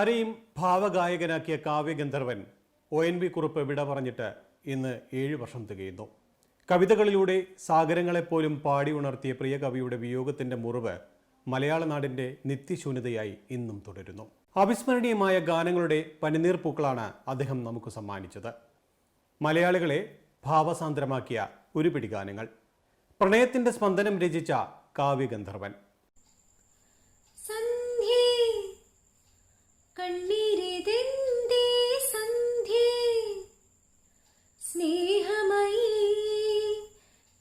ആരെയും ഭാവഗായകനാക്കിയ കാവ്യഗന്ധർവൻ ഒ എൻ വി കുറുപ്പ് വിട പറഞ്ഞിട്ട് ഇന്ന് ഏഴ് വർഷം തികയുന്നു. കവിതകളിലൂടെ സാഗരങ്ങളെപ്പോലും പാടി ഉണർത്തിയ പ്രിയ കവിയുടെ വിയോഗത്തിന്റെ മുറിവ് മലയാള നാടിന്റെ നിത്യശൂന്യതയായി ഇന്നും തുടരുന്നു. അവിസ്മരണീയമായ ഗാനങ്ങളുടെ പനിനീർ പൂക്കളാണ് അദ്ദേഹം നമുക്ക് സമ്മാനിച്ചത്. മലയാളികളെ ഭാവസാന്ദ്രമാക്കിയ ഒരുപിടി ഗാനങ്ങൾ. പ്രണയത്തിന്റെ സ്പന്ദനം രചിച്ച കാവ്യഗന്ധർവൻ സന്ധ്യേ കണ്ണീരിതെന്തേ സന്ധ്യേ? സ്നേഹമയി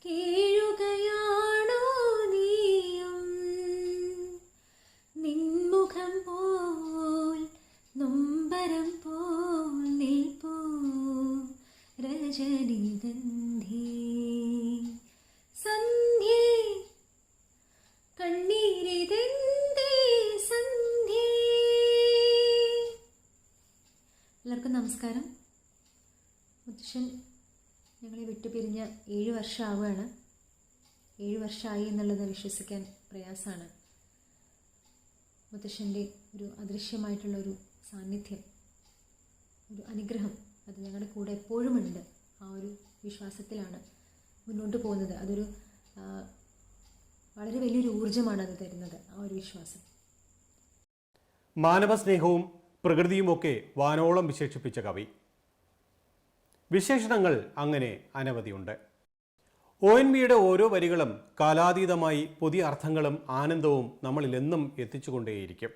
കേഴുകയാണോ നീയും? നിൻമുഖം പോൽ നൊമ്പരം പോൽ നിൽപ്പൂ. രജനിഗന്ധി സന്ധ്യേ കണ്ണീരിതെന്തേ സന്ധ്യേ എല്ലാവർക്കും നമസ്കാരം. മുത്തശ്ശൻ ഞങ്ങളെ വിട്ടുപിരിഞ്ഞ ഏഴ് വർഷമാവുകയാണ്. ഏഴ് വർഷമായി എന്നുള്ളത് വിശ്വസിക്കാൻ പ്രയാസമാണ്. മുത്തശ്ശന്റെ ഒരു അദൃശ്യമായിട്ടുള്ള ഒരു സാന്നിധ്യം ഒരു അനുഗ്രഹം അത് ഞങ്ങളുടെ കൂടെ എപ്പോഴും ഉണ്ട്. ആ ഒരു വിശ്വാസത്തിലാണ് മുന്നോട്ട് പോകുന്നത്. അതൊരു വളരെ വലിയൊരു ഊർജമാണ് അത് തരുന്നത് ആ ഒരു വിശ്വാസം. മാനവസ്നേഹവും പ്രകൃതിയുമൊക്കെ വാനോളം വിശേഷിപ്പിച്ച കവി. വിശേഷണങ്ങൾ അങ്ങനെ അനവധിയുണ്ട്. ഒ എൻ വിയുടെ ഓരോ വരികളും കാലാതീതമായി പുതിയ അർത്ഥങ്ങളും ആനന്ദവും നമ്മളിൽ എന്നും എത്തിച്ചുകൊണ്ടേയിരിക്കും.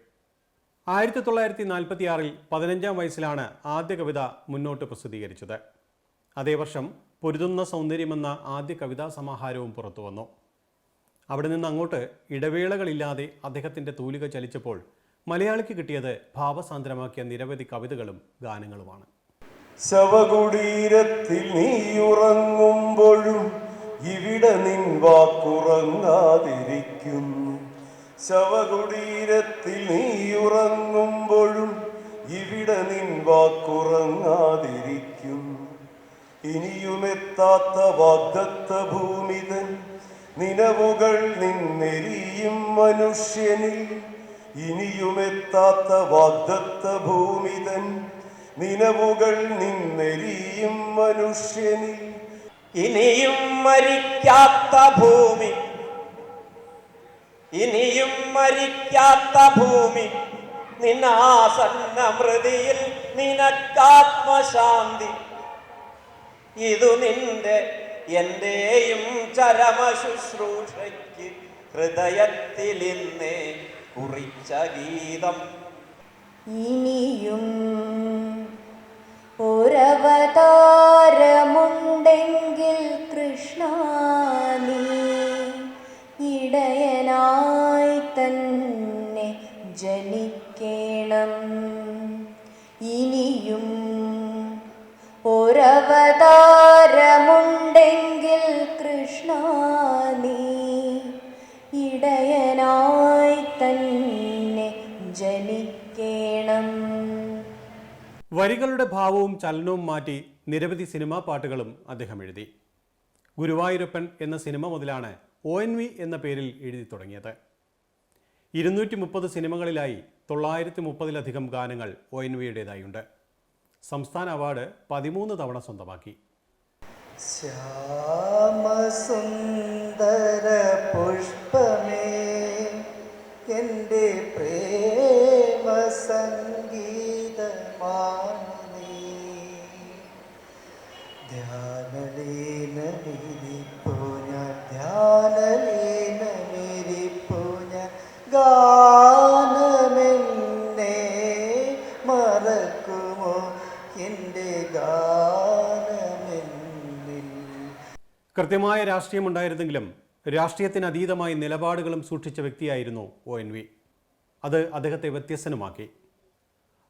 ആയിരത്തി തൊള്ളായിരത്തി നാൽപ്പത്തി ആറിൽ പതിനഞ്ചാം വയസ്സിലാണ് ആദ്യ കവിത മുന്നോട്ട് പ്രസിദ്ധീകരിച്ചത്. അതേ വർഷം പൊരുതുന്ന സൗന്ദര്യമെന്ന ആദ്യ കവിതാ സമാഹാരവും പുറത്തു വന്നു അവിടെ നിന്ന് അങ്ങോട്ട് ഇടവേളകളില്ലാതെ അദ്ദേഹത്തിന്റെ തൂലിക ചലിച്ചപ്പോൾ മലയാളിക്ക് കിട്ടിയത് ഭാവസാന്ദ്രമാക്കിയ നിരവധി കവിതകളും ഗാനങ്ങളുമാണ്. ശവകുടീരത്തിൽ നീ ഉറങ്ങുമ്പോഴും ഇവിടെ നിൻ വാക്കുറങ്ങാതിരിക്കുന്നു. ശവകുടീരത്തിൽ നീ ഉറങ്ങുമ്പോഴും ഇവിടെ നിൻ വാക്കുറങ്ങാതിരിക്കുന്നു. ഇനിയുമെത്താത്ത വാഗ്ദത്ത ഭൂമിതൻ നിലവുകൾ നിന്നെരിയും മനുഷ്യനിൽ. ഇനിയുമെത്താത്ത വാഗ്ദത്ത ഭൂമിതൻ. നിലവുകൾ നിന്നെരിയും മനുഷ്യനിൽ. ഇനിയും മരിക്കാത്ത ഭൂമി. ഇനിയും മരിക്കാത്ത ഭൂമി. നിന്നാസന്ന മൃതിയിൽ നിനക്കാത്മശാന്തി. ഇതു നിന്റെ എന്റെയും ചരമ ശുശ്രൂഷയ്ക്ക് ഹൃദയത്തിൽ ഇന്നേ കുറിച്ച ഗീതം. ഇനിയും ഒരവതാരമുണ്ടെങ്കിൽ കൃഷ്ണ ഇടയനായി തന്നെ ജനിക്കേണം. ഇനിയും ഒരവതാരമുണ്ടെങ്കിൽ വരികളുടെ ഭാവവും ചലനവും മാറ്റി നിരവധി സിനിമാ പാട്ടുകളും അദ്ദേഹം എഴുതി. ഗുരുവായൂരപ്പൻ എന്ന സിനിമ മുതലാണ് ഒ എൻ വി എന്ന പേരിൽ എഴുതി തുടങ്ങിയത്. ഇരുന്നൂറ്റി മുപ്പത് സിനിമകളിലായി തൊള്ളായിരത്തി മുപ്പതിലധികം ഗാനങ്ങൾ ഒ എൻ വിയുടേതായുണ്ട്. സംസ്ഥാന അവാർഡ് പതിമൂന്ന് തവണ സ്വന്തമാക്കി. ശ്യാമസുന്ദര പുഷ്പമേ എന്റെ പ്രേമ സംഗീതമാണ് ഗാനമെന്നെ മറക്കുമോ? എന്റെ ഗാനമെന്നിൽ. കൃത്യമായ രാഷ്ട്രീയമുണ്ടായിരുന്നെങ്കിലും രാഷ്ട്രീയത്തിന് അതീതമായി നിലപാടുകളും സൂക്ഷിച്ച വ്യക്തിയായിരുന്നു ഒ എൻ വി. അത് അദ്ദേഹത്തെ വ്യത്യസ്തനുമാക്കി.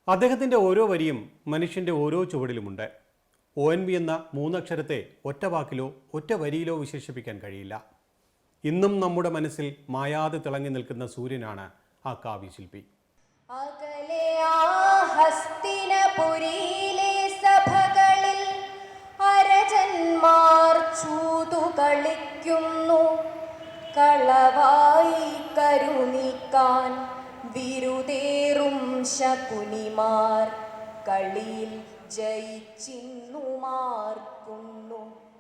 അദ്ദേഹത്തിന്റെ ഓരോ വരിയും മനുഷ്യന്റെ ഓരോ ചുവടിലുമുണ്ട്. ഒ എൻ വി എന്ന മൂന്നക്ഷരത്തെ ഒറ്റ വാക്കിലോ ഒറ്റ വരിയിലോ വിശേഷിപ്പിക്കാൻ കഴിയില്ല. ഇന്നും നമ്മുടെ മനസ്സിൽ മായാതെ തിളങ്ങി നിൽക്കുന്ന സൂര്യനാണ് ആ കാവ്യശില്പി. സഭകളിൽ അരജന്മാർ ചൂതു കളിക്കുന്നു. കളവായി കരുണിക്കാൻ വിരുതേറും ശകുനിമാർ. കളിയിൽ ജയിച്ചിന്നുമാർക്കുന്നു.